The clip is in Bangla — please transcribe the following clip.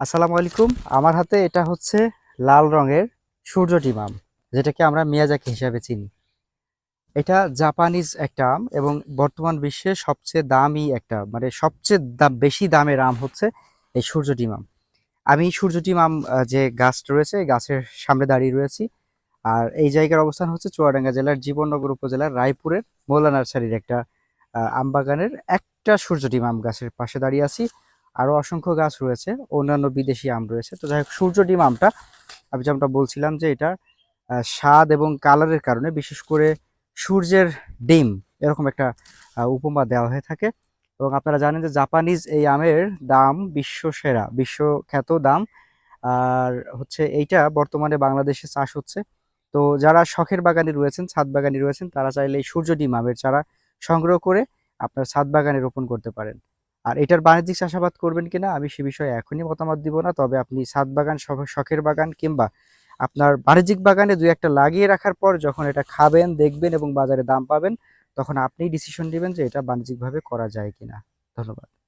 আসসালামু আলাইকুম। আমার হাতে এটা হচ্ছে লাল রঙের সূর্য ডিমাম যেটাকে আমরা মিয়াজাকি হিসাবে চিনি। এটা জাপানিজ একটা আম এবং বর্তমান বিশ্বে সবচেয়ে দামি একটা মানে সবচেয়ে দাম বেশি দামের আম হচ্ছে এই সূর্য ডিমাম আমি সূর্য ডিমাম যে গাছটা রয়েছে, এই গাছের সামনে দাঁড়িয়ে রয়েছি। আর এই জায়গার অবস্থান হচ্ছে চুয়াডাঙ্গা জেলার জীবননগর উপজেলার রায়পুরের মোল্লা নার্সারির একটা আম বাগানের একটা সূর্য ডিম আম গাছের পাশে দাঁড়িয়ে আছি। আরও অসংখ্য গাছ রয়েছে অন্যান্য বিদেশি আম রয়েছে। তো যাই হোক সূর্য ডিম আমটা আমি যেমনটা বলছিলাম যে এটা আহ, স্বাদ এবং কালারের কারণে বিশেষ করে সূর্যের ডিম এরকম একটা উপমা দেওয়া হয়ে থাকে। এবং আপনারা জানেন যে জাপানিজ এই আমের দাম বিশ্ব সেরা বিশ্বখ্যাত দাম। আর হচ্ছে এইটা বর্তমানে বাংলাদেশে চাষ হচ্ছে। তো যারা শখের বাগানে রয়েছেন ছাদ বাগানে রয়েছেন তারা চাইলে এই সূর্য ডিম আমের চারা সংগ্রহ করে আপনার ছাদ বাগানে রোপণ করতে পারেন। আর এটার বাণিজ্যিক চাষাবাদ করবেন কিনা, আমি সে বিষয়ে এখনই মতামত দিব না। তবে আপনি ছাদ বাগান শখ- শখের বাগান কিংবা আপনার বাণিজ্যিক বাগানে দুই একটা লাগিয়ে রাখার পর যখন এটা খাবেন, দেখবেন এবং বাজারে দাম পাবেন, তখন আপনি ডিসিশন নেবেন যে এটা বাণিজ্যিকভাবে করা যায় কিনা। ধন্যবাদ।